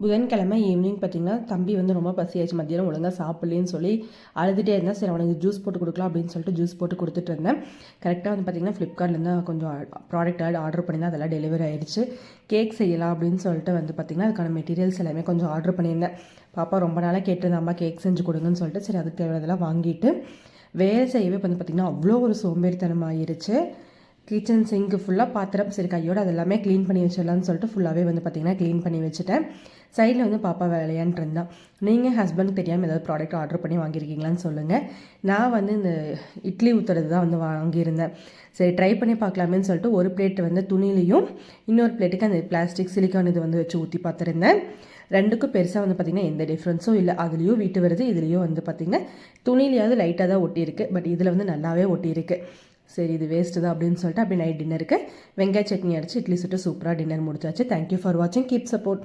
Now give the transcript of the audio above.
புதன்கிழமை ஈவினிங் பார்த்தீங்கன்னா தம்பி வந்து ரொம்ப பசியாச்சு மத்தியானம் ஒழுங்காக சாப்பிட்லேன்னு சொல்லி அழுதுகிட்டே இருந்தால் சரி அவனுக்கு ஜூஸ் போட்டு கொடுக்கலாம் அப்படின்னு சொல்லிட்டு ஜூஸ் போட்டு கொடுத்துட்டு இருந்தேன். கரெக்டாக வந்து பார்த்தீங்கன்னா ஃப்ளிப்கார்ட்லேருந்து கொஞ்சம் ப்ராடக்ட் ஆர்டர் பண்ணியிருந்தேன் அதெல்லாம் டெலிவரி ஆயிடுச்சு கேக் செய்யலாம் அப்படின்னு சொல்லிட்டு வந்து பார்த்திங்கன்னா அதுக்கான மெட்டீரியல்ஸ் எல்லாமே கொஞ்சம் ஆர்டர் பண்ணியிருந்தேன். பாப்பா ரொம்ப நாளாக கேட்டிருந்தேன் அம்மா கேக் செஞ்சு கொடுங்கன்னு சொல்லிட்டு சரி அதுக்கு தேவையானதெல்லாம் வாங்கிட்டு வேலை செய்யவே வந்து பார்த்திங்கன்னா அவ்வளோ ஒரு சோம்பேறித்தனமாகிருச்சு கிச்சன் சிங்க்கு ஃபுல்லாக பாத்திரம் சரி கையோட அது எல்லாமே க்ளீன் பண்ணி வச்சிடலாம்னு சொல்லிட்டு ஃபுல்லாகவே வந்து பார்த்திங்கன்னா க்ளீன் பண்ணி வச்சுட்டேன். சைடில் வந்து பாப்பா விளையாண்டுட்டு இருந்தான் நீங்கள் ஹஸ்பண்ட் தெரியாமல் ஏதாவது ப்ராடக்ட் ஆர்டர் பண்ணி வாங்கியிருக்கீங்களான்னு சொல்லுங்கள் நான் வந்து இந்த இட்லி ஊற்றுறது தான் வந்து வாங்கியிருந்தேன். சரி ட்ரை பண்ணி பார்க்கலாமேன்னு சொல்லிட்டு ஒரு பிளேட் வந்து துணிலையும் இன்னொரு பிளேட்டுக்கு அந்த பிளாஸ்டிக் சிலிக்கான் இது வந்து வச்சு ஊற்றி பார்த்துருந்தேன். ரெண்டுக்கும் பெருசாக வந்து பார்த்திங்கன்னா எந்த டிஃப்ரென்ஸும் இல்லை. அதுலேயும் வீட்டு வருது இதுலேயும் வந்து பார்த்திங்கன்னா துணிலையாவது லைட்டாக தான் ஒட்டியிருக்கு. பட் இதில் வந்து நல்லாவே ஒட்டியிருக்கு. சரி இது வேஸ்ட்டு தான் அப்படின்னு சொல்லிட்டு அப்படி நைட் டின்னருக்கு வெங்காய சட்னி அடிச்சு இட்லி சுட்டு சூப்பராக டின்னர் முடிச்சாச்சு. தேங்க்யூ ஃபார் வாட்சிங் கீப் சப்போர்ட்